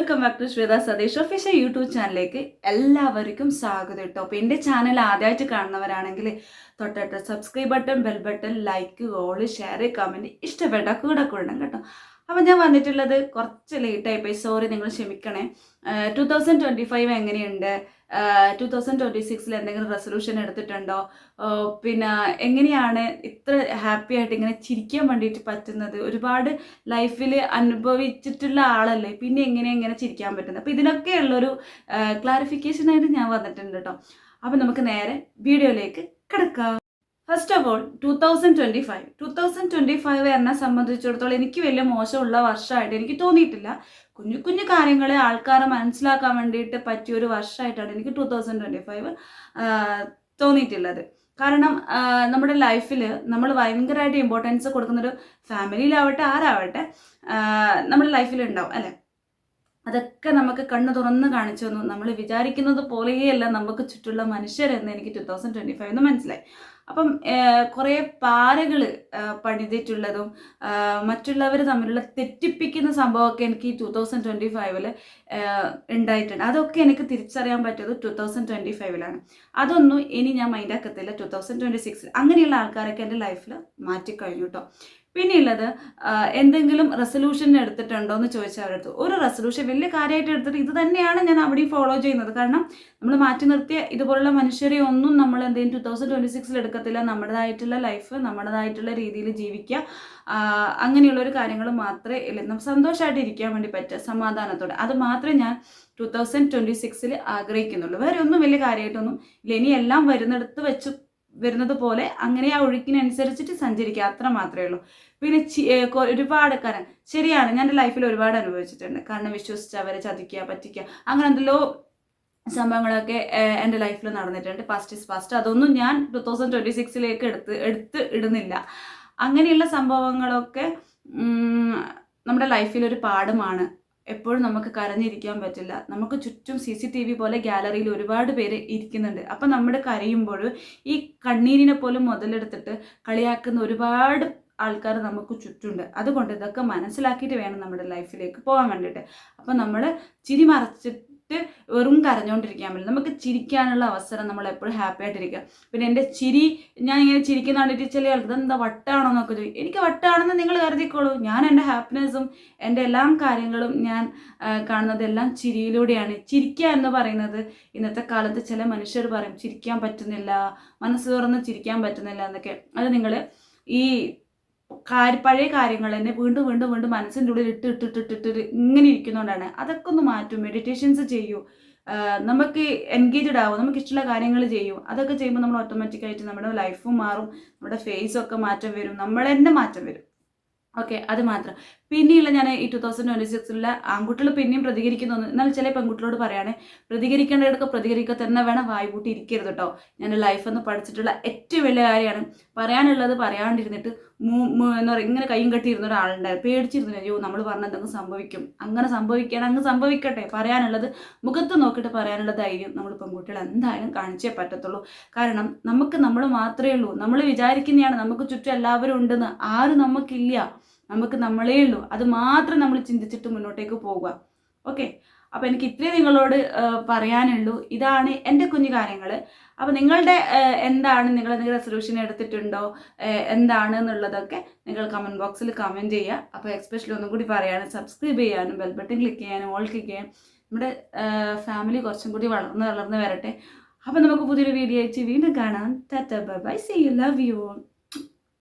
Welcome back to Shwetha Satheesh. Official YouTube ചാനലിലേക്ക് എല്ലാവർക്കും സ്വാഗതം കേട്ടോ. അപ്പോൾ എന്റെ ചാനൽ ആദ്യമായിട്ട് കാണുന്നവരാണെങ്കിൽ തൊട്ടടുത്ത subscribe button bell button like all share comment ഇഷ്ടപ്പെട്ട കൂടെ കൂടണം കേട്ടോ. അപ്പോൾ ഞാൻ വന്നിട്ടുള്ളത് കുറച്ച് ലേറ്റായി പോയി. സോറി നിങ്ങൾ ക്ഷമിക്കണേ. ടു തൗസൻഡ് ട്വന്റി ഫൈവ് എങ്ങനെയുണ്ട്? ടു തൗസൻഡ് ട്വന്റി സിക്സിൽ എന്തെങ്കിലും റെസൊല്യൂഷൻ എടുത്തിട്ടുണ്ടോ? പിന്നെ എങ്ങനെയാണ് ഇത്ര ഹാപ്പി ആയിട്ട് ഇങ്ങനെ ചിരിക്കാൻ വേണ്ടിയിട്ട് പറ്റുന്നത്? ഒരുപാട് ലൈഫിൽ അനുഭവിച്ചിട്ടുള്ള ആളല്ലേ? പിന്നെ എങ്ങനെ എങ്ങനെ ചിരിക്കാൻ പറ്റുന്നത്? അപ്പോൾ ഇതിനൊക്കെയുള്ളൊരു ക്ലാരിഫിക്കേഷൻ ആയിട്ട് ഞാൻ വന്നിട്ടുണ്ട് കേട്ടോ അപ്പോൾ നമുക്ക് നേരെ വീഡിയോയിലേക്ക് കിടക്കാം. First of all two thousand twenty five two thousand twenty five എന്നെ സംബന്ധിച്ചിടത്തോളം എനിക്ക് വലിയ മോശമുള്ള വർഷമായിട്ട് എനിക്ക് തോന്നിയിട്ടില്ല. കുഞ്ഞു കുഞ്ഞു കാര്യങ്ങളെ ആൾക്കാരെ മനസ്സിലാക്കാൻ വേണ്ടിയിട്ട് പറ്റിയ ഒരു വർഷമായിട്ടാണ് എനിക്ക് ടു തൗസൻഡ് ട്വന്റി ഫൈവ് തോന്നിയിട്ടുള്ളത്. കാരണം നമ്മുടെ ലൈഫിൽ നമ്മൾ ഭയങ്കരമായിട്ട് ഇമ്പോർട്ടൻസ് കൊടുക്കുന്നൊരു ഫാമിലിയിലാവട്ടെ ആരാവട്ടെ നമ്മുടെ ലൈഫിൽ ഉണ്ടാവും അല്ലേ? അതൊക്കെ നമുക്ക് കണ്ണു തുറന്ന് കാണിച്ചു തന്നു. നമ്മൾ വിചാരിക്കുന്നത് പോലെയല്ല നമുക്ക് ചുറ്റുള്ള മനുഷ്യരെന്ന് എനിക്ക് ടു തൗസൻഡ് ട്വന്റി ഫൈവ് എന്ന് മനസ്സിലായി. അപ്പം കുറേ പാരകൾ പണിതിട്ടുള്ളതും മറ്റുള്ളവർ തമ്മിലുള്ള തെറ്റിപ്പിക്കുന്ന സംഭവമൊക്കെ എനിക്ക് ഈ ടു തൗസൻഡ് ട്വന്റി ഫൈവിൽ ഉണ്ടായിട്ടുണ്ട്. അതൊക്കെ എനിക്ക് തിരിച്ചറിയാൻ പറ്റിയത് ടു തൗസൻഡ് ട്വന്റി ഫൈവിലാണ് അതൊന്നും ഇനി ഞാൻ മൈൻഡാക്കത്തില്ല ടു തൗസൻഡ് ട്വന്റി സിക്സിൽ അങ്ങനെയുള്ള ആൾക്കാരൊക്കെ എന്റെ ലൈഫിൽ മാറ്റിക്കഴിഞ്ഞു കേട്ടോ പിന്നെയുള്ളത് എന്തെങ്കിലും റെസൊല്യൂഷൻ എടുത്തിട്ടുണ്ടോ എന്ന് ചോദിച്ചാൽ അവരുടെ അടുത്ത് ഒരു റെസൊല്യൂഷൻ വലിയ കാര്യമായിട്ട് എടുത്തിട്ട് ഇത് തന്നെയാണ് ഞാൻ അവിടെയും ഫോളോ ചെയ്യുന്നത്. കാരണം നമ്മൾ മാറ്റി നിർത്തിയ ഇതുപോലുള്ള മനുഷ്യരെ ഒന്നും നമ്മൾ എന്തെങ്കിലും ടു തൗസൻഡ് ട്വന്റി സിക്സിൽ എടുക്കത്തില്ല നമ്മുടേതായിട്ടുള്ള ലൈഫ് നമ്മുടേതായിട്ടുള്ള രീതിയിൽ ജീവിക്കുക. അങ്ങനെയുള്ള ഒരു കാര്യങ്ങൾ മാത്രമേ നമുക്ക് സന്തോഷമായിട്ട് ഇരിക്കാൻ വേണ്ടി പറ്റുക സമാധാനത്തോടെ. അത് മാത്രമേ ഞാൻ ടു തൗസൻഡ് ട്വന്റി സിക്സിൽ ആഗ്രഹിക്കുന്നുള്ളൂ. വേറെ ഒന്നും വലിയ കാര്യമായിട്ടൊന്നും ഇല്ല. ഇനി എല്ലാം വരുന്നിടത്ത് വെച്ച് വരുന്നത് പോലെ അങ്ങനെ ആ ഒഴുക്കിനനുസരിച്ചിട്ട് സഞ്ചരിക്കുക അത്ര മാത്രമേ ഉള്ളൂ. പിന്നെ ഒരുപാട് കാരണം ശരിയാണ് ഞാൻ ലൈഫിൽ ഒരുപാട് അനുഭവിച്ചിട്ടുണ്ട്. കാരണം വിശ്വസിച്ച് അവരെ ചതിക്കുക പറ്റിക്കുക അങ്ങനെ എന്തെല്ലോ സംഭവങ്ങളൊക്കെ എന്റെ ലൈഫിൽ നടന്നിട്ടുണ്ട്. പാസ്റ്റ് ഇസ് പാസ്റ്റ് അതൊന്നും ഞാൻ ടു തൗസൻഡ് ട്വന്റി സിക്സിലേക്ക് എടുത്ത് എടുത്ത് ഇടുന്നില്ല. അങ്ങനെയുള്ള സംഭവങ്ങളൊക്കെ നമ്മുടെ ലൈഫിൽ ഒരു പാഠമാണ്. എപ്പോഴും നമുക്ക് കരഞ്ഞിരിക്കാൻ പറ്റില്ല. നമുക്ക് ചുറ്റും സി സി ടി വി പോലെ ഗാലറിയിൽ ഒരുപാട് പേര് ഇരിക്കുന്നുണ്ട്. അപ്പം നമ്മൾ കരയുമ്പോൾ ഈ കണ്ണീരിനെ പോലും മുതലെടുത്തിട്ട് കളിയാക്കുന്ന ഒരുപാട് ആൾക്കാർ നമുക്ക് ചുറ്റുണ്ട്. അതുകൊണ്ട് ഇതൊക്കെ മനസ്സിലാക്കിയിട്ട് വേണം നമ്മുടെ ലൈഫിലേക്ക് പോകാൻ വേണ്ടിയിട്ട്. അപ്പം നമ്മൾ ചിരി മറച്ചിട്ട് വെറും കരഞ്ഞുകൊണ്ടിരിക്കാൻ പറ്റില്ല. നമുക്ക് ചിരിക്കാനുള്ള അവസരം നമ്മൾ എപ്പോഴും ഹാപ്പി ആയിട്ടിരിക്കുക. പിന്നെ എന്റെ ചിരി ഞാൻ ഇങ്ങനെ ചിരിക്കുന്ന കണ്ടിട്ട് ചില ആൾക്ക് എന്താ വട്ടാണോ എന്നൊക്കെ ചോദിക്കും. എനിക്ക് വട്ടാണെന്ന് നിങ്ങൾ കരുതിക്കോളൂ. ഞാൻ എന്റെ ഹാപ്പിനെസ്സും എന്റെ എല്ലാ കാര്യങ്ങളും ഞാൻ കാണുന്നതെല്ലാം ചിരിയിലൂടെയാണ്. ചിരിക്കുക എന്ന് പറയുന്നത് ഇന്നത്തെ കാലത്ത് ചില മനുഷ്യർ പറയും ചിരിക്കാൻ പറ്റുന്നില്ല മനസ്സ് തുറന്ന് ചിരിക്കാൻ പറ്റുന്നില്ല എന്നൊക്കെ. അത് നിങ്ങൾ ഈ കാര്യ പഴയ കാര്യങ്ങൾ തന്നെ വീണ്ടും വീണ്ടും വീണ്ടും മനസ്സിന്റെ ഉള്ളിൽ ഇട്ട് ഇട്ട് ഇട്ട് ഇട്ട് ഇങ്ങനെ ഇരിക്കുന്നതുകൊണ്ടാണ് അതൊക്കെ ഒന്ന് മാറ്റും മെഡിറ്റേഷൻസ് ചെയ്യൂ. നമുക്ക് എൻഗേജ്ഡ് ആവും നമുക്ക് ഇഷ്ടമുള്ള കാര്യങ്ങൾ ചെയ്യും. അതൊക്കെ ചെയ്യുമ്പോൾ നമ്മൾ ഓട്ടോമാറ്റിക്കായിട്ട് നമ്മുടെ ലൈഫും മാറും നമ്മുടെ ഫേസും ഒക്കെ മാറ്റം വരും നമ്മൾ തന്നെ മാറ്റം വരും. ഓക്കെ അത് മാത്രം. പിന്നെയുള്ള ഞാൻ ഈ ടു തൗസൻഡ് ട്വന്റി സിക്സിലുള്ള ആൺകുട്ടികൾ പിന്നെയും പ്രതികരിക്കുന്നു എന്നാൽ ചില പെൺകുട്ടികളോട് പറയാണ് പ്രതികരിക്കേണ്ടവർക്ക് പ്രതികരിക്കുക തന്നെ വേണം വായ്പൂട്ടി ഇരിക്കരുത് കേട്ടോ ഞാൻ ലൈഫ് എന്ന് പഠിച്ചിട്ടുള്ള ഏറ്റവും വലിയ കാര്യമാണ്. പറയാനുള്ളത് പറയാണ്ടിരുന്നിട്ട് എന്താ പറയുക ഇങ്ങനെ കൈയും കെട്ടിയിരുന്ന ഒരാളുണ്ടായി. പേടിച്ചിരുന്നു അയ്യോ നമ്മൾ പറഞ്ഞ എന്തെങ്കിലും സംഭവിക്കും. അങ്ങനെ സംഭവിക്കുകയാണ് അങ്ങ് സംഭവിക്കട്ടെ. പറയാനുള്ളത് മുഖത്ത് നോക്കിയിട്ട് പറയാനുള്ള ധൈര്യം നമ്മൾ പെൺകുട്ടികൾ എന്തായാലും കാണിച്ചേ പറ്റത്തുള്ളൂ. കാരണം നമുക്ക് നമ്മൾ മാത്രമേ ഉള്ളൂ. നമ്മൾ വിചാരിക്കുന്നതാണ് നമുക്ക് ചുറ്റും എല്ലാവരും ഉണ്ടെന്ന്. ആരും നമുക്കില്ല. നമുക്ക് നമ്മളേ ഉള്ളൂ. അത് മാത്രം നമ്മൾ ചിന്തിച്ചിട്ട് മുന്നോട്ടേക്ക് പോവുക ഓക്കെ അപ്പോൾ എനിക്ക് ഇത്രയും നിങ്ങളോട് പറയാനുള്ളൂ. ഇതാണ് എന്റെ കുഞ്ഞു കാര്യങ്ങൾ അപ്പോൾ നിങ്ങളുടെ എന്താണ്? നിങ്ങൾ എന്തെങ്കിലും റെസൊല്യൂഷൻ എടുത്തിട്ടുണ്ടോ? എന്താണ് എന്നുള്ളതൊക്കെ നിങ്ങൾ കമന്റ് ബോക്സിൽ കമന്റ് ചെയ്യുക. അപ്പോൾ എക്സ്പെഷ്യലി ഒന്നും കൂടി പറയാനും സബ്സ്ക്രൈബ് ചെയ്യാനും ബെൽ ബട്ടൺ ക്ലിക്ക് ചെയ്യാനും ഓൾ ക്ലിക്ക് ചെയ്യാൻ നമ്മുടെ ഫാമിലി കുറച്ചും കൂടി വളർന്ന് വളർന്ന് വരട്ടെ. അപ്പോൾ നമുക്ക് പുതിയൊരു വീഡിയോ അയച്ച് വീണ്ടും കാണാം. Tata bye bye see you love you